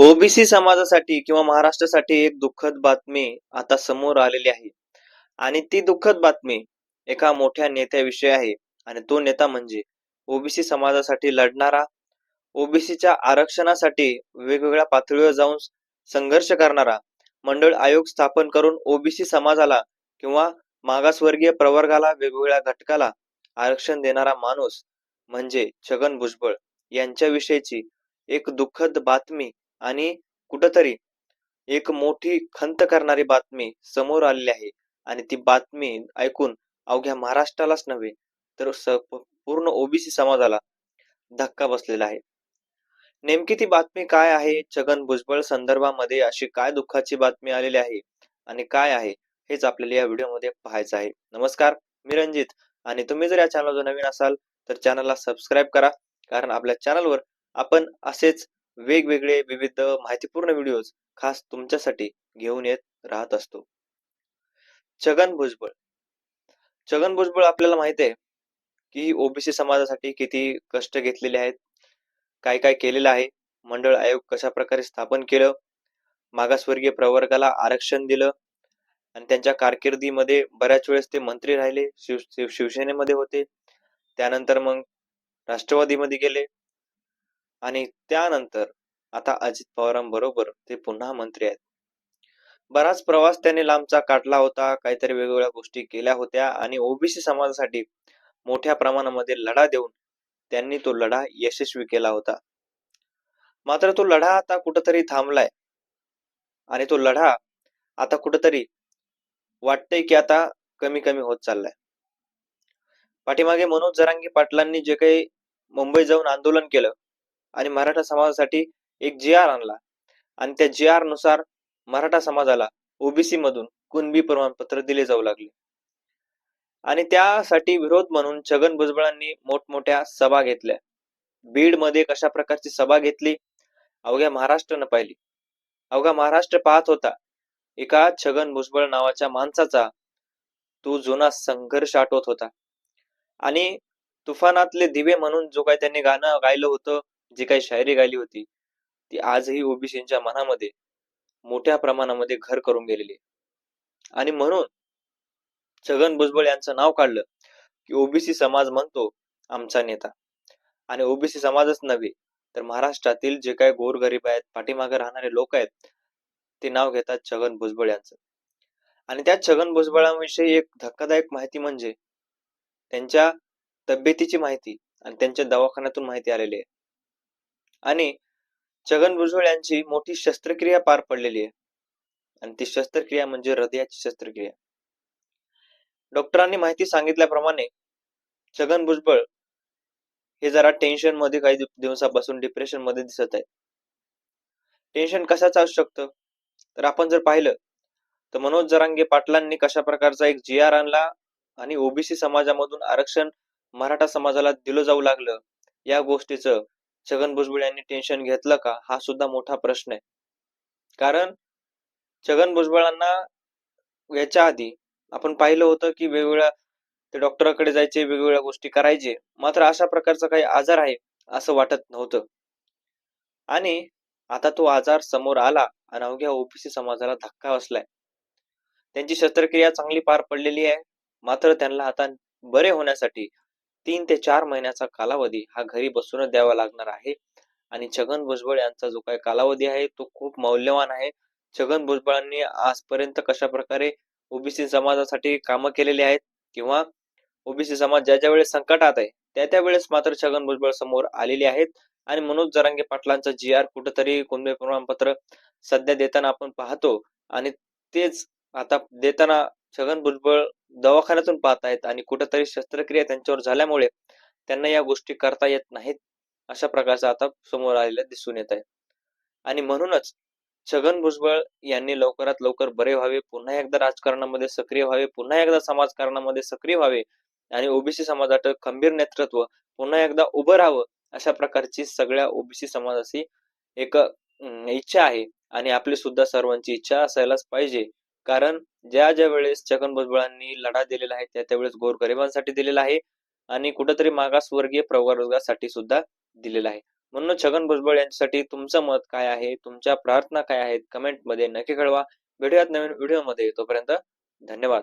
OBC समाजासाठी किंवा महाराष्ट्रासाठी एक दुःखद बातमी आता समोर आलेली आहे. आणि ती दुःखद बातमी एका मोठ्या नेत्याविषयी आहे. आणि तो नेता म्हणजे ओबीसी समाजासाठी लढणारा ओबीसीच्या आरक्षणासाठी वेगवेगळ्या पातळीवर जाऊन संघर्ष करणारा मंडळ आयोग स्थापन करून ओबीसी समाजाला किंवा मागासवर्गीय प्रवर्गाला वेगवेगळ्या घटकाला आरक्षण देणारा माणूस म्हणजे छगन भुजबळ यांच्याविषयीची एक दुःखद बातमी आणि कुठंतरी एक मोठी खंत करणारी बातमी समोर आलेली आहे. आणि ती बातमी ऐकून अवघ्या महाराष्ट्रालाच नव्हे तर पूर्ण ओबीसी समाजाला धक्का बसलेला आहे. नेमकी ती बातमी काय आहे? छगन भुजबळ संदर्भामध्ये अशी काय दुःखाची बातमी आलेली आहे? आणि काय आहे? हेच आपल्याला या व्हिडिओमध्ये पाहायचं आहे. नमस्कार मी रंजित आणि तुम्ही जर या चॅनलवर नवीन असाल तर चॅनलला सबस्क्राईब करा. कारण आपल्या चॅनलवर आपण असेच वेगवेगळे विविध माहितीपूर्ण व्हिडिओज खास तुमच्यासाठी घेऊन येत राहत असतो. छगन भुजबळ. छगन भुजबळ आपल्याला माहिती आहे की ओबीसी समाजासाठी किती कष्ट घेतलेले आहेत. काय काय केलेलं आहे? मंडळ आयोग कशा प्रकारे स्थापन केलं? मागासवर्गीय प्रवर्गाला आरक्षण दिलं? आणि त्यांच्या कारकिर्दीमध्ये बऱ्याच वेळेस ते मंत्री राहिले शिव शिव शिवसेनेमध्ये होते. त्यानंतर मग राष्ट्रवादीमध्ये गेले. आणि त्यानंतर आता अजित पवारांबरोबर ते पुन्हा मंत्री आहेत. बराच प्रवास त्याने लांबचा काढला होता काहीतरी वेगवेगळ्या गोष्टी केल्या होत्या आणि ओबीसी समाजासाठी मोठ्या प्रमाणामध्ये लढा देऊन त्यांनी तो लढा यशस्वी केला होता. मात्र तो लढा आता कुठंतरी थांबलाय आणि तो लढा आता कुठंतरी वाटतंय की आता कमी कमी होत चाललाय. पाठीमागे मनोज जरांगी पाटलांनी जे काही मुंबई जाऊन आंदोलन केलं आणि मराठा समाजासाठी एक जी आर आणला. आणि त्या जी आरनुसार मराठा समाजाला ओबीसी मधून कुणबी प्रमाणपत्र दिले जाऊ लागले. आणि त्यासाठी विरोध म्हणून छगन भुजबळांनी मोठमोठ्या सभा घेतल्या. बीडमध्ये कशा प्रकारची सभा घेतली? अवघ्या महाराष्ट्रानं पाहिली. अवघा महाराष्ट्र पाहत होता. एका छगन भुजबळ नावाच्या माणसाचा तो जुना संघर्ष आठवत होता. आणि तुफानातले दिवे म्हणून जो काही त्यांनी गाणं गायलं होतं जी काही शायरी गायली होती ती आजही ओबीसींच्या मनामध्ये मोठ्या प्रमाणामध्ये घर करून गेलेली आणि म्हणून छगन भुजबळ यांचं नाव काढलं की ओबीसी समाज म्हणतो आमचा नेता. आणि ओबीसी समाजच नव्हे तर महाराष्ट्रातील जे काही गोरगरीब आहेत पाठीमागे राहणारे लोक आहेत ते नाव घेतात छगन भुजबळ यांचं. आणि त्या छगन भुजबळांविषयी एक धक्कादायक माहिती म्हणजे त्यांच्या तब्येतीची माहिती आणि त्यांच्या दवाखान्यातून माहिती आलेली आहे. आणि छगन भुजबळ यांची मोठी शस्त्रक्रिया पार पडलेली आहे. आणि ती शस्त्रक्रिया म्हणजे हृदयाची शस्त्रक्रिया. डॉक्टरांनी माहिती सांगितल्याप्रमाणे छगन भुजबळ हे जरा टेन्शनमध्ये काही दिवसापासून डिप्रेशनमध्ये दिसत आहे टेन्शन कशाचं असू शकतं तर आपण जर पाहिलं तर मनोज जरांगे पाटलांनी कशा प्रकारचा एक जी आर आणला आणि ओबीसी समाजामधून आरक्षण मराठा समाजाला दिलं जाऊ लागलं या गोष्टीचं छगन भुजबळ यांनी टेन्शन घेतलं का? हा सुद्धा मोठा प्रश्न आहे. कारण छगन भुजबळांना याच्या आधी आपण पाहिलं होतं की वेगवेगळ्या ते डॉक्टराकडे जायचे वेगवेगळ्या गोष्टी करायचे. मात्र अशा प्रकारचा काही आजार आहे असं वाटत नव्हतं. आणि आता तो आजार समोर आला आणि अवघ्या ओबीसी समाजाला धक्का बसलाय. त्यांची शस्त्रक्रिया चांगली पार पडलेली आहे. मात्र त्यांना आता बरे होण्यासाठी तीन ते चार महिन्याचा कालावधी हा घरी बसूनच द्यावा लागणार आहे. आणि छगन भुजबळ यांचा जो काही कालावधी आहे तो खूप मौल्यवान आहे. छगन भुजबळांनी आजपर्यंत कशा प्रकारे ओबीसी समाजासाठी कामं केलेली आहेत किंवा ओबीसी समाज ज्या ज्या वेळेस संकटात आहे त्या त्या वेळेस मात्र छगन भुजबळ समोर आलेले आहेत. आणि मनोज जरांगे पाटलांचा जी आर कुठंतरी कुणबी प्रमाणपत्र सध्या देताना आपण पाहतो. आणि तेच आता देताना छगन भुजबळ दवाखान्यातून पाहत आहेत आणि कुठेतरी शस्त्रक्रिया त्यांच्यावर झाल्यामुळे त्यांना या गोष्टी करता येत नाहीत अशा प्रकारचं आता समोर आलेलं दिसून येत आहे. आणि म्हणूनच छगन भुजबळ यांनी लवकरात लवकर बरे व्हावे पुन्हा एकदा राजकारणामध्ये सक्रिय व्हावे पुन्हा एकदा समाजकारणामध्ये सक्रिय व्हावे आणि ओबीसी समाजाचं खंबीर नेतृत्व पुन्हा एकदा उभं राहावं अशा प्रकारची सगळ्या ओबीसी समाजाची एक अं, इच्छा आहे. आणि आपली सुद्धा सर्वांची इच्छा असायलाच पाहिजे. कारण ज्या ज्या वेळेस छगन भुजबळांनी लढा दिलेला आहे त्या त्यावेळेस गोरगरिबांसाठी दिलेला आहे आणि कुठंतरी मागासवर्गीय प्रवर्गासाठी सुद्धा दिलेला आहे. म्हणून छगन भुजबळ यांच्यासाठी तुमचं मत काय आहे? तुमच्या प्रार्थना काय आहेत? कमेंटमध्ये नक्की कळवा. भेटूयात नवीन व्हिडिओमध्ये तोपर्यंत धन्यवाद.